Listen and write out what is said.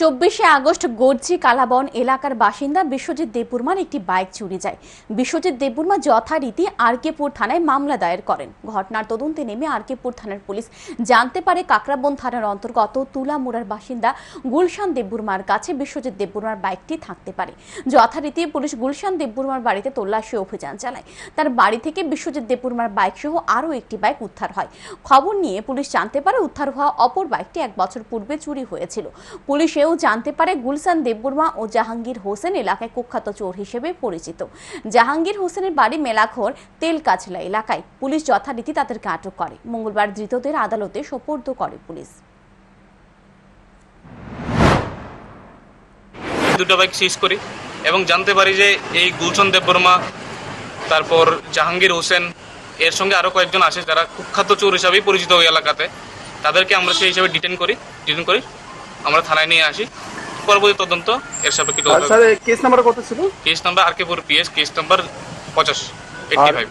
চব্বিশে আগস্ট গর্জি কালাবন এলাকার বাসিন্দা বিশ্বজিৎ দেববর্মার একটি বাইক চুরি যায়। বিশ্বজিৎ দেববর্মা যথারীতি আরকেপুর থানায় মামলা দায়ের করেন। ঘটনার তদন্তে নেমে আরকেপুর থানার পুলিশ জানতে পারে কাকরাবন থানার অন্তর্গত তুলামুড়ার বাসিন্দা গুলশান দেববর্মার কাছে বিশ্বজিৎ দেববর্মার বাইকটি থাকতে পারে। যথারীতি পুলিশ গুলশান দেববর্মার বাড়িতে তল্লাশি অভিযান চালায়। তার বাড়ি থেকে বিশ্বজিৎ দেববর্মার বাইক সহ আরও একটি বাইক উদ্ধার হয়। খবর নিয়ে পুলিশ জানতে পারে উদ্ধার হওয়া অপর বাইকটি এক বছর পূর্বে চুরি হয়েছিল। পুলিশ এও জানতে পারে গুলশান, দেববর্মা ও জাহাঙ্গীর হোসেন এলাকায় কুখ্যাত চোর হিসেবে পরিচিত। জাহাঙ্গীর হোসেনের বাড়ি মেলাঘর তেলকাছলা এলাকায়। পুলিশ যথারীতি তাদেরকে আটক করে। মঙ্গলবার ধৃতদের আদালতে সোপর্দ করে পুলিশ। দুটো বাইক সিজ করি এবং জানতে পারি যে এই গুলশন, দেববর্মা, তারপর জাহাঙ্গীর হোসেন, এর সঙ্গে আরও কয়েকজন আসে যারা কুখ্যাত চোর হিসাবেই পরিচিত ওই এলাকাতে। তাদেরকে আমরা সেই হিসাবে ডিটেন করি ডিটেন করি। আমরা থানায় নিয়ে আসি। পরবর্তী তদন্ত এর সাপেক্ষে কেস নাম্বার কত ছিল? কেস নাম্বার আর কে পিএস কেস নাম্বার পঁচাশ এইটটি ফাইভ